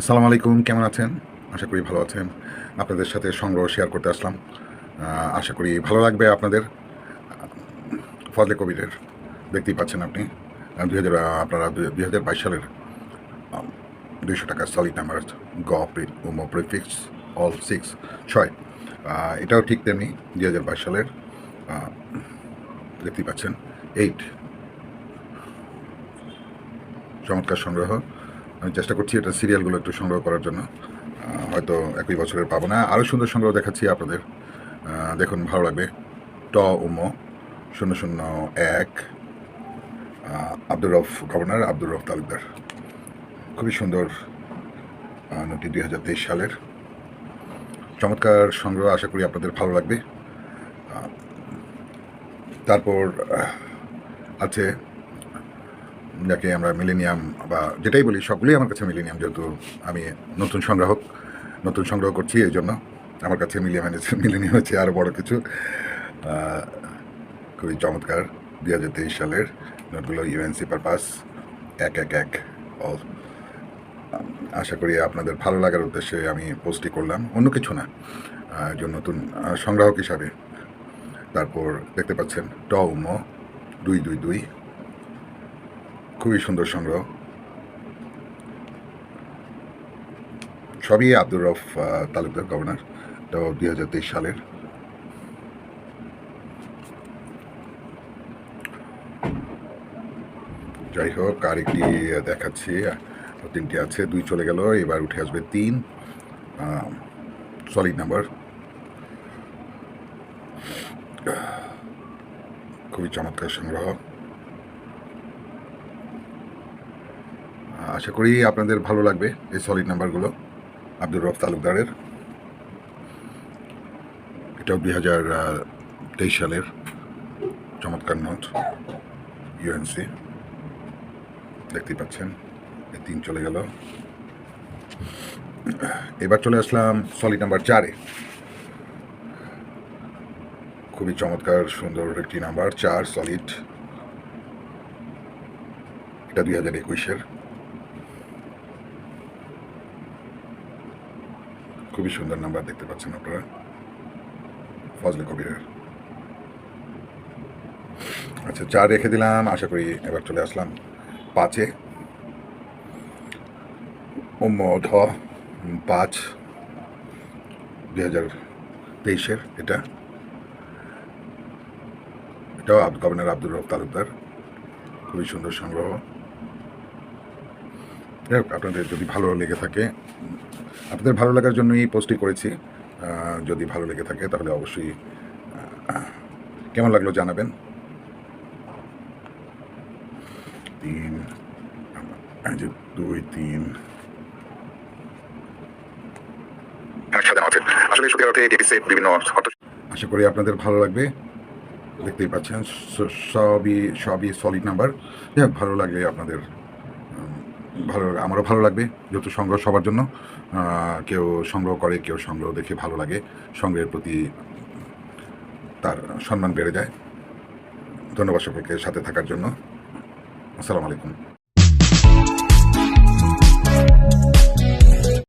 আসসালামু আলাইকুম, কেমন আছেন? আশা করি ভালো আছেন। আপনাদের সাথে সংগ্রহ শেয়ার করতে আসলাম। আশা করি ভালো লাগবে আপনাদের। ফজলে কবিরের, দেখতেই পাচ্ছেন আপনি। দুই হাজার আপনারা দুই হাজার বাইশ সালের দুইশো টাকা সলিড নাম্বার গ উমো প্রিফিক্স অল সিক্স ছয়। এটাও ঠিক তেমনি দুই হাজার বাইশ সালের দেখতেই পাচ্ছেন। এইট চমৎকার সংগ্রহ। আমি চেষ্টা করছি এটা সিরিয়ালগুলো একটু সংগ্রহ করার জন্য। হয়তো একই বছরের পাবো না। আরও সুন্দর সংগ্রহ দেখাচ্ছি আপনাদের। দেখুন, ভালো লাগবে। ট উমো শূন্য শূন্য এক। আব্দুর রফ গভর্নর, আব্দুর রফ তালুকদার। খুবই সুন্দর নোটটি দুই হাজার তেইশ সালের। চমৎকার সংগ্রহ, আশা করি আপনাদের ভালো লাগবে। তারপর আছে যাকে আমরা মিলেনিয়াম বা যেটাই বলি সবগুলোই আমার কাছে মিলেনিয়াম, যেহেতু আমি নতুন সংগ্রাহক, নতুন সংগ্রহ করছি এই জন্য। আমার কাছে মিলিয়াম এনেছে মিলেনিয়াম হচ্ছে আরও বড় কিছু। খুবই চমৎকার দু হাজার তেইশ সালের নোটগুলো ইউএনসি পারপাস এক এক এক আশা করি আপনাদের ভালো লাগার উদ্দেশ্যে আমি পোস্টটি করলাম। অন্য কিছু না একজন নতুন সংগ্রাহক হিসাবে। তারপর দেখতে পাচ্ছেন, ট দুই দুই দুই। খুবই সুন্দর সংগ্রহ। সবই আব্দুর রফ তালুকদার গভর্নর। তো দুই হাজার তেইশ সালের। যাই হোক, আর একটি দেখাচ্ছি। তিনটি আছে, দুই চলে গেল, এবার উঠে আসবে তিন। সলিড নাম্বার খুবই চমৎকার সংগ্রহ। আশা করি আপনাদের ভালো লাগবে এই সলিড নাম্বারগুলো আব্দুর রফ তালুকদারের। এটাও দুই হাজার তেইশ সালের চমৎকার নোট ইউএনসি দেখতেই পাচ্ছেন, এই তিন চলে গেল। এবার চলে আসলাম সলিড নাম্বার চারে খুবই চমৎকার, সুন্দর একটি নাম্বার চার সলিড এটা দুই হাজার একুশের। খুবই সুন্দর নাম্বার দেখতে পাচ্ছেন আপনারা। ফজলে কবিরের। আচ্ছা চার রেখে দিলাম, আশা করি এবার চলে আসলাম পাঁচে। উম্ম ধ পাঁচ, দুই হাজার তেইশের এটা। এটাও আব- গভর্নর আব্দুর রফ তালুকদার। খুবই সুন্দর সংগ্রহ। আপনাদের যদি ভালো লেগে থাকে আপনাদের ভালো লাগার জন্যই এই পোস্টটি করেছি। যদি ভালো লেগে থাকে তাহলে অবশ্যই কেমন লাগল জানাবেন? তিন দুই, তিন। আশা করি আপনাদের ভালো লাগবে। দেখতেই পাচ্ছেন সবই সবই সলিড নাম্বার যাই ভালো লাগলে আপনাদের ভালো আমারও ভালো লাগবে, যেহেতু সংগ্রহ সবার জন্য। কেউ সংগ্রহ করে, কেউ সংগ্রহ দেখে ভালো লাগে, সংগ্রহের প্রতি তার সম্মান বেড়ে যায়। ধন্যবাদ সকলকে সাথে থাকার জন্য। আসসালামু আলাইকুম।